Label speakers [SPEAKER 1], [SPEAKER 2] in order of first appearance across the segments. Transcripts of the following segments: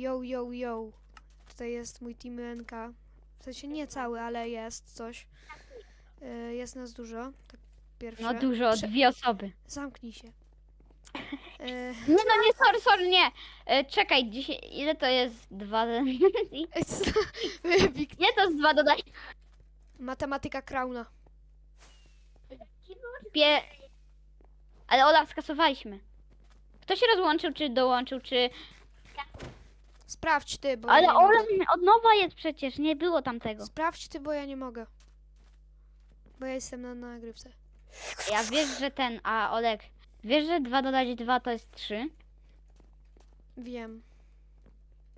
[SPEAKER 1] Yo, yo, yo. Tutaj jest mój team NK. W sensie nie cały, ale jest coś. Y, jest nas dużo. Tak pierwsze.
[SPEAKER 2] No dużo,
[SPEAKER 1] Prze-
[SPEAKER 2] dwie osoby.
[SPEAKER 1] Zamknij się. Y,
[SPEAKER 2] Nie no, nie, sorry, sorry, nie. E, czekaj, dzisiaj, ile to jest dwa?
[SPEAKER 1] Wik-
[SPEAKER 2] Nie, to jest dwa dodać.
[SPEAKER 1] Matematyka Krauna.
[SPEAKER 2] Pie... Ale Ola, skasowaliśmy. Kto się rozłączył, czy dołączył, czy...
[SPEAKER 1] Sprawdź ty, bo
[SPEAKER 2] Ale
[SPEAKER 1] ja nie mogę.
[SPEAKER 2] od nowa jest przecież, nie było tamtego.
[SPEAKER 1] Sprawdź ty, bo ja nie mogę. Bo ja jestem na nagrywce.
[SPEAKER 2] Ja wiesz, że ten, a Olek, wiesz, że 2 dodać 2 to jest 3?
[SPEAKER 1] Wiem.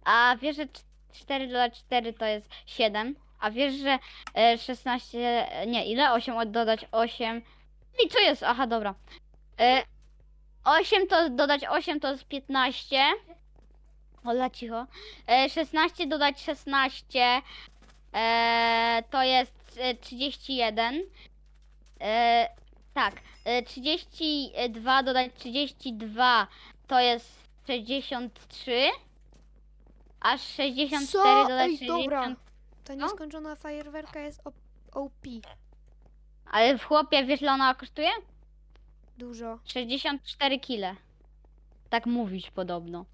[SPEAKER 2] A wiesz, że 4 dodać 4 to jest 7? A wiesz, że e, 16, e, nie, ile? 8 od dodać 8. I co jest? Aha, dobra. E, 8 to dodać 8 to jest 15. Ola, cicho. E, 16 dodać 16 e, to jest e, 31. E, tak, e, 32 dodać 32 to jest 63. Aż 64
[SPEAKER 1] Co?
[SPEAKER 2] dodać
[SPEAKER 1] Ej,
[SPEAKER 2] 60.
[SPEAKER 1] dobra. Ta
[SPEAKER 2] No.
[SPEAKER 1] nieskończona fajerwerka jest op- OP.
[SPEAKER 2] Ale w chłopie wiesz ile ona kosztuje?
[SPEAKER 1] Dużo.
[SPEAKER 2] 64 kile. Tak mówić podobno.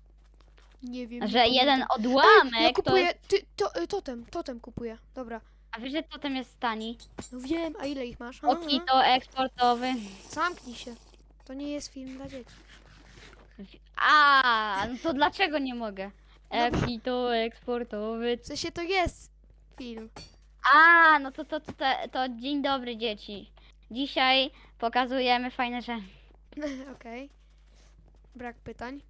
[SPEAKER 1] Nie wiem.
[SPEAKER 2] Że jeden
[SPEAKER 1] Ej,
[SPEAKER 2] odłamek
[SPEAKER 1] ja
[SPEAKER 2] to
[SPEAKER 1] kupuję.
[SPEAKER 2] jest...
[SPEAKER 1] Ty, to, y, totem, totem kupuję. Dobra.
[SPEAKER 2] A wiesz, że totem jest tani?
[SPEAKER 1] No wiem, a ile ich masz?
[SPEAKER 2] Oki
[SPEAKER 1] Aha.
[SPEAKER 2] to eksportowy.
[SPEAKER 1] Zamknij się. To nie jest film dla dzieci.
[SPEAKER 2] A, no to dlaczego nie mogę?
[SPEAKER 1] No
[SPEAKER 2] Eki to eksportowy.
[SPEAKER 1] W sensie to jest film.
[SPEAKER 2] A, no to, to, to, to, to dzień dobry dzieci. Dzisiaj pokazujemy fajne rzeczy.
[SPEAKER 1] Okej. Brak pytań.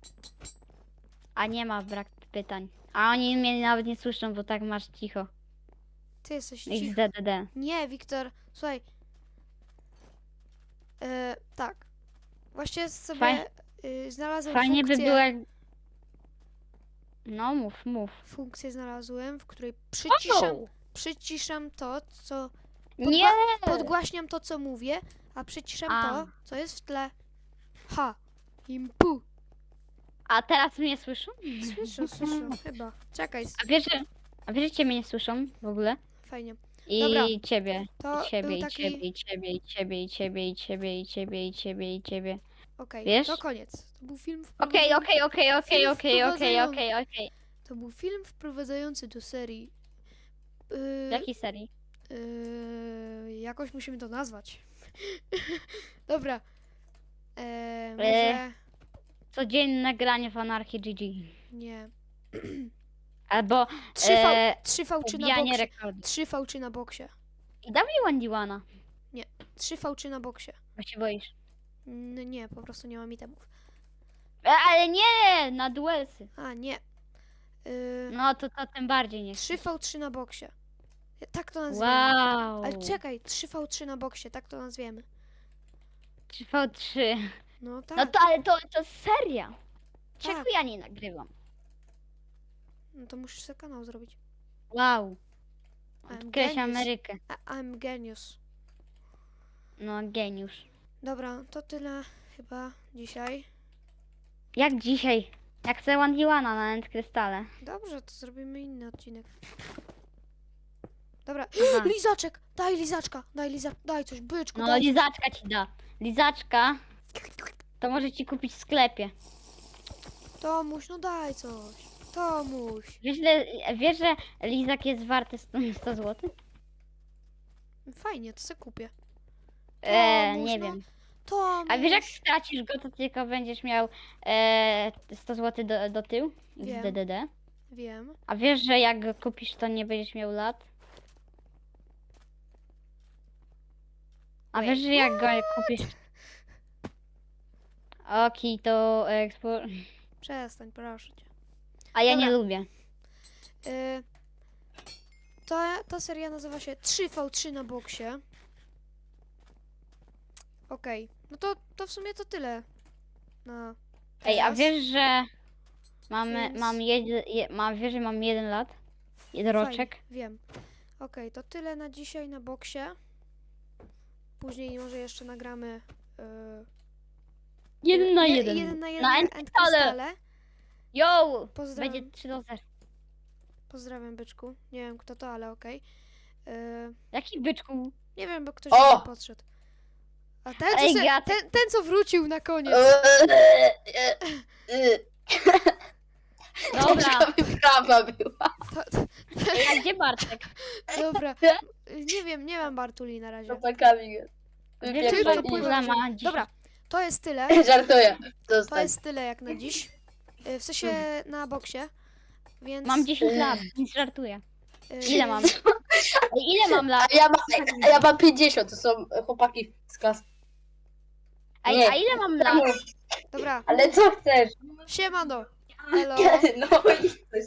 [SPEAKER 2] A nie ma brak pytań. A oni mnie nawet nie słyszą, bo tak masz cicho.
[SPEAKER 1] Ty jesteś cicho.
[SPEAKER 2] XDDD.
[SPEAKER 1] Nie, Wiktor, słuchaj. E, tak. Właśnie sobie
[SPEAKER 2] Faj-
[SPEAKER 1] y, znalazłem
[SPEAKER 2] Fajnie by
[SPEAKER 1] funkcję,
[SPEAKER 2] było jak... No mów, mów.
[SPEAKER 1] funkcję znalazłem, w której przyciszam,
[SPEAKER 2] O!
[SPEAKER 1] przyciszam to, co
[SPEAKER 2] Nie!
[SPEAKER 1] podgłaśniam to, co mówię, a przyciszam
[SPEAKER 2] A.
[SPEAKER 1] to, co jest w tle. Ha. Impu.
[SPEAKER 2] A teraz mnie słyszą?
[SPEAKER 1] Słyszę, słyszę, chyba. Czekaj,
[SPEAKER 2] A wiesz, że... A wiesz, że ciebie nie słyszą w ogóle?
[SPEAKER 1] fajnie.
[SPEAKER 2] I
[SPEAKER 1] Dobra.
[SPEAKER 2] ciebie.
[SPEAKER 1] To
[SPEAKER 2] I ciebie,
[SPEAKER 1] był
[SPEAKER 2] i
[SPEAKER 1] taki...
[SPEAKER 2] ciebie, i ciebie, i ciebie, i ciebie, i ciebie, i ciebie, i ciebie, i ciebie.
[SPEAKER 1] Okej,
[SPEAKER 2] Wiesz?
[SPEAKER 1] to koniec. To był film
[SPEAKER 2] Okej,
[SPEAKER 1] wprowadzający-
[SPEAKER 2] okej, okej, okej,
[SPEAKER 1] Film
[SPEAKER 2] okej, okej,
[SPEAKER 1] wprowadzający.
[SPEAKER 2] okej, okej.
[SPEAKER 1] To był film wprowadzający do serii. Yy,
[SPEAKER 2] Jakiej serii?
[SPEAKER 1] Yy, jakoś musimy to nazwać. Dobra. Eee,
[SPEAKER 2] E.
[SPEAKER 1] może...
[SPEAKER 2] Codzienne granie w Anarchy GG.
[SPEAKER 1] Nie.
[SPEAKER 2] Albo
[SPEAKER 1] 3 v,
[SPEAKER 2] e,
[SPEAKER 1] 3 v czy na
[SPEAKER 2] ubijanie
[SPEAKER 1] boksie.
[SPEAKER 2] rekordu.
[SPEAKER 1] 3 v czy na boksie.
[SPEAKER 2] I dawaj Wandiwana.
[SPEAKER 1] 3 v czy na boksie.
[SPEAKER 2] Bo się boisz.
[SPEAKER 1] N- nie, po prostu nie mam itemów.
[SPEAKER 2] E, ale nie! Na duelsy.
[SPEAKER 1] A, nie. Yy,
[SPEAKER 2] No to, to tym bardziej nie.
[SPEAKER 1] 3 v 3 na boksie. Tak to nazwiemy.
[SPEAKER 2] Wow.
[SPEAKER 1] Ale czekaj, 3 v 3 na boksie, tak to nazwiemy.
[SPEAKER 2] 3v3.
[SPEAKER 1] No tak.
[SPEAKER 2] No to ale to, to seria. Czego
[SPEAKER 1] Tak.
[SPEAKER 2] ja nie nagrywam?
[SPEAKER 1] No to musisz sobie kanał zrobić.
[SPEAKER 2] Wow.
[SPEAKER 1] I'm genius.
[SPEAKER 2] Amerykę.
[SPEAKER 1] A, I'm genius.
[SPEAKER 2] No geniusz.
[SPEAKER 1] Dobra, to tyle chyba dzisiaj.
[SPEAKER 2] Jak dzisiaj? Jak chcę Wandiwana na End Krystale.
[SPEAKER 1] Dobrze, to zrobimy inny odcinek. Dobra,
[SPEAKER 2] Aha.
[SPEAKER 1] lizaczek! Daj lizaczka! Daj liza... daj coś, byczku,
[SPEAKER 2] No
[SPEAKER 1] daj.
[SPEAKER 2] lizaczka ci da. Lizaczka to może ci kupić w sklepie.
[SPEAKER 1] Tomuś, no daj coś. Tomuś.
[SPEAKER 2] Wiesz, że, wiesz że lizak jest warty 100, 100 zł?
[SPEAKER 1] Fajnie, to sobie kupię.
[SPEAKER 2] E,
[SPEAKER 1] Tomuś,
[SPEAKER 2] nie
[SPEAKER 1] no.
[SPEAKER 2] wiem.
[SPEAKER 1] Tomuś.
[SPEAKER 2] A wiesz jak stracisz go, to tylko będziesz miał e, 100 zł do, do tyłu?
[SPEAKER 1] Wiem.
[SPEAKER 2] Z DDD.
[SPEAKER 1] Wiem.
[SPEAKER 2] A wiesz, że jak go kupisz, to nie będziesz miał lat? A
[SPEAKER 1] Wait,
[SPEAKER 2] wiesz, że jak go kupisz... Oki, to eksport...
[SPEAKER 1] Przestań, proszę cię.
[SPEAKER 2] A ja nie
[SPEAKER 1] Dobra.
[SPEAKER 2] lubię.
[SPEAKER 1] Y... Ta, ta seria nazywa się 3v3 na boksie. Okej, no to, to w sumie to tyle. Na
[SPEAKER 2] Ej, a
[SPEAKER 1] teraz.
[SPEAKER 2] wiesz, że mamy,
[SPEAKER 1] Więc-
[SPEAKER 2] mam jeden, je, mam, wiesz, że mam jeden lat? Jeden roczek?
[SPEAKER 1] Fajnie, wiem. Okej, to tyle na dzisiaj na boksie. Później może jeszcze nagramy. Yy,
[SPEAKER 2] Jeden na
[SPEAKER 1] je-
[SPEAKER 2] jeden.
[SPEAKER 1] jeden na jeden
[SPEAKER 2] Na
[SPEAKER 1] na
[SPEAKER 2] End
[SPEAKER 1] End
[SPEAKER 2] Crystale.
[SPEAKER 1] Crystale.
[SPEAKER 2] Yo!
[SPEAKER 1] Pozdrawiam.
[SPEAKER 2] Będzie 3 do 0.
[SPEAKER 1] Pozdrawiam, byczku. Nie wiem kto to, ale okej. Yy,
[SPEAKER 2] Jaki byczku?
[SPEAKER 1] nie wiem, bo ktoś
[SPEAKER 3] O!
[SPEAKER 1] do mnie podszedł. A ten co,
[SPEAKER 2] Ej,
[SPEAKER 1] se, ten, ten, co wrócił na koniec.
[SPEAKER 2] Dobra.
[SPEAKER 3] Troszkę mi prawa była.
[SPEAKER 1] To, to,
[SPEAKER 2] a gdzie Bartek?
[SPEAKER 1] dobra. Nie wiem, nie mam Bartuli na razie.
[SPEAKER 3] Chłopakami.
[SPEAKER 2] Wiesz,
[SPEAKER 3] Wypierdolili.
[SPEAKER 1] pływa.
[SPEAKER 2] Dziś...
[SPEAKER 1] Dobra, to jest tyle.
[SPEAKER 3] Żartuję.
[SPEAKER 1] To
[SPEAKER 3] Zostań.
[SPEAKER 1] jest tyle jak na dziś. Yy, W sensie na boksie. Więc.
[SPEAKER 2] Mam 10 lat, nic żartuję.
[SPEAKER 1] yy,
[SPEAKER 2] Ile mam? Ej, ile mam lat?
[SPEAKER 3] A ja, mam, a ja mam 50, to są chłopaki z klas.
[SPEAKER 2] Ej, a ile mam lat?
[SPEAKER 1] Dobra,
[SPEAKER 3] Ale co chcesz?
[SPEAKER 1] siemano. Hello.
[SPEAKER 3] No i coś.